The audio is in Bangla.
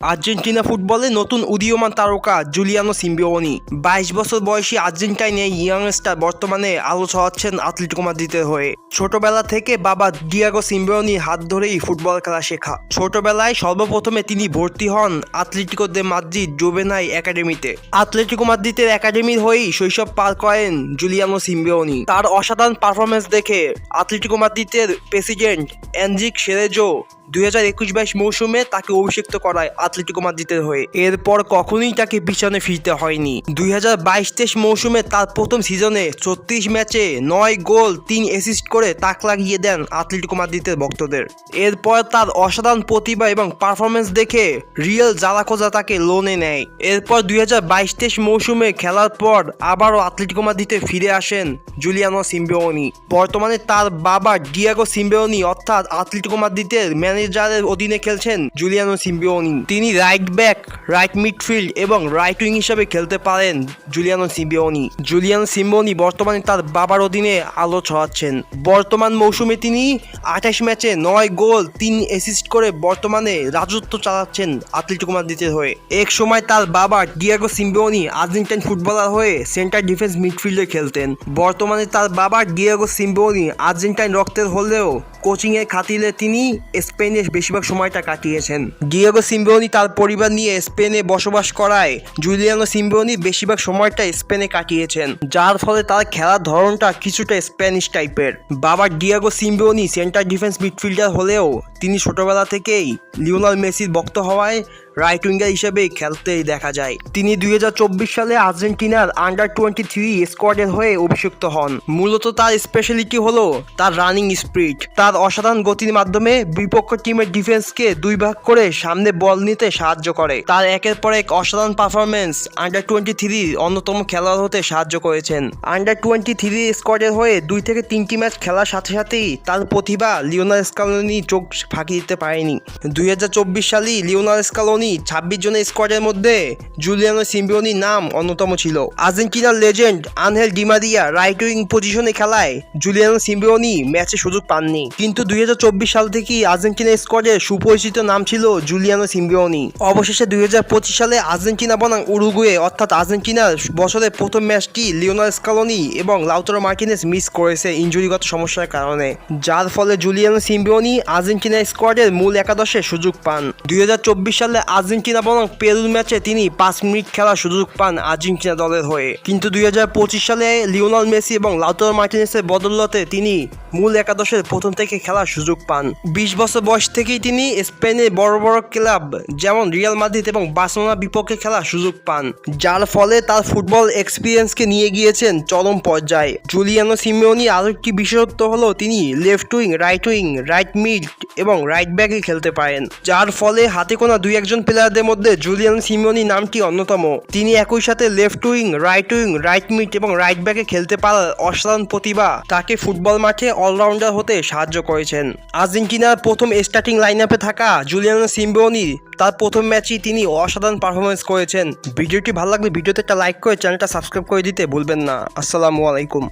আর্জেন্টিনা ফুটবলে নতুন উদীয়মান তারকা জুলিয়ানো সিম্বিওনি। বাইশ বছর বয়সী আর্জেন্টাইন এই ইয়াংস্টার বর্তমানে আলো ছড়াচ্ছেন আতলেটিকো মাদ্রিদের হয়ে। ছোটবেলা থেকে বাবা ডিয়াগো সিম্বিওনি হাত ধরেই ফুটবল খেলা শেখা। ছোটবেলায় সর্বপ্রথমে তিনি ভর্তি হন আতলেটিকো দে মাদ্রিদ জোবেনাই একাডেমিতে। আতলেটিকো মাদ্রিদের একাডেমির হয়েই শৈশব পার করেন জুলিয়ানো সিম্বিওনি। তার অসাধারণ পারফরমেন্স দেখে আতলেটিকো মাদ্রিদের প্রেসিডেন্ট এনজিক সেরেজো দুই হাজার একুশ বাইশ মৌসুমে তাকে অভিষিক্ত করায় আতলেটিকো মাদ্রিদের হয়ে। এরপর কখনোই তাকে পিছনে ফিরতে হয়নি। দুই হাজার বাইশ তেইশ মৌসুমে তার প্রথম সিজনে ছত্রিশ ম্যাচে নয় গোল, তিন অ্যাসিস্ট করে তাক লাগিয়ে দেন আতলেটিকো মাদ্রিদের ভক্তদের। এরপর তার অসাধারণ প্রতিভা এবং পারফরমেন্স দেখে রিয়েল জারাকোজা তাকে লোনে নেয়। এরপর দুই হাজার বাইশ তেইশ মৌসুমে খেলার পর আবারও আতলেটিকো মাদ্রিদে ফিরে আসেন জুলিয়ানো সিম্বিওনি বর্তমানে তার বাবা ডিয়াগো সিম্বিওনি অর্থাৎ আতলেটিকো মাদ্রিদের ম্যানেজারের অধীনে খেলছেন জুলিয়ানো সিম্বিওনি তিনি রাইট ব্যাক রাইট মিডফিল্ড এবং রাইট উইং হিসাবে খেলতে পারেন জুলিয়ানো সিম্বিওনি। জুলিয়ানো সিম্বিওনি বর্তমানে তার বাবার অধীনে আলো ছড়াচ্ছেন। বর্তমান মৌসুমে তিনি আঠাশ ম্যাচে নয় গোল, তিন অ্যাসিস্ট করে বর্তমানে রাজত্ব চালাচ্ছেন আতলেটিকো মাদ্রিদের হয়ে। এক সময় তার বাবা ডিয়াগো সিম্বিওনি আর্জেন্টাইন ফুটবলার হয়ে সেন্টার ডিফেন্স মিডফিল্ডে খেলতেন। বর্তমানে তার বাবা ডিয়াগো সিম্বিওনি আর্জেন্টাইন রক্তের হলেও কোচিং এর খাতিরে তিনি স্পেনে বেশিরভাগ সময়টা কাটিয়েছেন। ডিয়েগো সিম্বিওনি তার পরিবার নিয়ে স্পেনে বসবাস করায় জুলিয়ানো সিম্বিওনি বেশিরভাগ সময়টা স্পেনে কাটিয়েছেন, যার ফলে তার খেলার ধরনটা কিছুটা স্প্যানিশ টাইপের। বাবা Diego Simeone centre defence midfielder হলেও তিনি ছোটবেলা থেকেই লিওনাল মেসির ভক্ত হওয়ায় রাইট উইঙ্গার হিসেবে খেলতেই দেখা যায়। তিনি দুই হাজার চব্বিশ সালে আর্জেন্টিনার আন্ডার টোয়েন্টি থ্রি স্কোয়াডের হয়ে অভিষিক্ত হন। মূলত তার স্পেশালিটি হলো তার রানিং স্পিড তার অসাধারণ গতির মাধ্যমে বিপক্ষ টিমের ডিফেন্সকে দুই ভাগ করে সামনে বল নিতে সাহায্য করে। তার একের পর এক অসাধারণ পারফরমেন্স আন্ডার টোয়েন্টি থ্রির অন্যতম খেলোয়াড় হতে সাহায্য করেছেন। আন্ডার টোয়েন্টি থ্রি স্কোয়াডের হয়ে দুই থেকে তিনটি ম্যাচ খেলার সাথে সাথেই তার প্রতিভা লিওনার স্কালোনি চোখ ফাঁকি দিতে পারেনি। দুই হাজার চব্বিশ সালেই লিওনার স্কালোনি ছাব্বিশ জনের স্কোয়াডের মধ্যে জুলিয়ানো সিম্বিওনির নাম অন্যতম ছিল। আর্জেন্টিনার legend Angel Di Maria right wing পজিশনে খেলায় জুলিয়ানো সিম্বিওনি ম্যাচে সুযোগ পাননি। কিন্তু দুই সাল থেকেই আর্জেন্টিনা স্কোয়াডের সুপরিচিত নাম ছিল জুলিয়ানো সিম্বিওনি। অবশেষে দুই সালে আর্জেন্টিনা বনাম উরুগুয়ে, অর্থাৎ আর্জেন্টিনার বছরের প্রথম ম্যাচটি লিওনার স্কালোনি এবং লাউতারো মার্টিনেস মিস করেছে ইঞ্জুরিগত সমস্যার কারণে। যার ফলে জুলিয়ানো সিম্বিওনি আর্জেন্টিনা স্কোয়াডের মূল একাদশে সুযোগ পান। দুই হাজার চব্বিশ সালে আর্জেন্টিনা বনাম পেরুর ম্যাচে তিনি পাঁচ মিনিট খেলার সুযোগ পান আর্জেন্টিনা দলের হয়ে। কিন্তু দুই হাজার পঁচিশ সালে লিওনাল মেসি এবং লাউতারো মার্টিনেসের বদলতে তিনি মূল একাদশের প্রথম থেকে খেলার সুযোগ পান। বিশ বছর বয়স থেকেই তিনি স্পেনের বড় বড় ক্লাব যেমন রিয়াল মাদ্রিদ এবং বার্সেলোনা বিপক্ষে খেলার সুযোগ পান, যার ফলে তার ফুটবল এক্সপিরিয়েন্সকে নিয়ে গিয়েছেন চরম পর্যায়ে। জুলিয়ানো সিমিওনি আরও একটি বিশেষত্ব হলো তিনি left wing, right wing, right mid এবং রাইট ব্যাকে খেলতে পারেন, যার ফলে হাতে কোনা দুই একজন প্লেয়ারদের মধ্যে জুলিয়ান সিমিওনি নামটি অন্যতম। তিনি একই সাথে left wing right wing right mid এবং রাইট ব্যাকে খেলতে পারার অসাধারণ প্রতিভা তাকে ফুটবল মাঠে অলরাউন্ডার হতে সাহায্য করেছেন। আর্জেন্টিনার প্রথম স্টার্টিং লাইন আপে থাকা জুলিয়ানো সিম্বিওনি তার প্রথম ম্যাচেই তিনি অসাধারণ পারফরমেন্স করেছেন। ভিডিওটি ভালো লাগলে ভিডিওতে একটা লাইক করে চ্যানেলটা সাবস্ক্রাইব করে দিতে ভুলবেন না। আসসালামু আলাইকুম।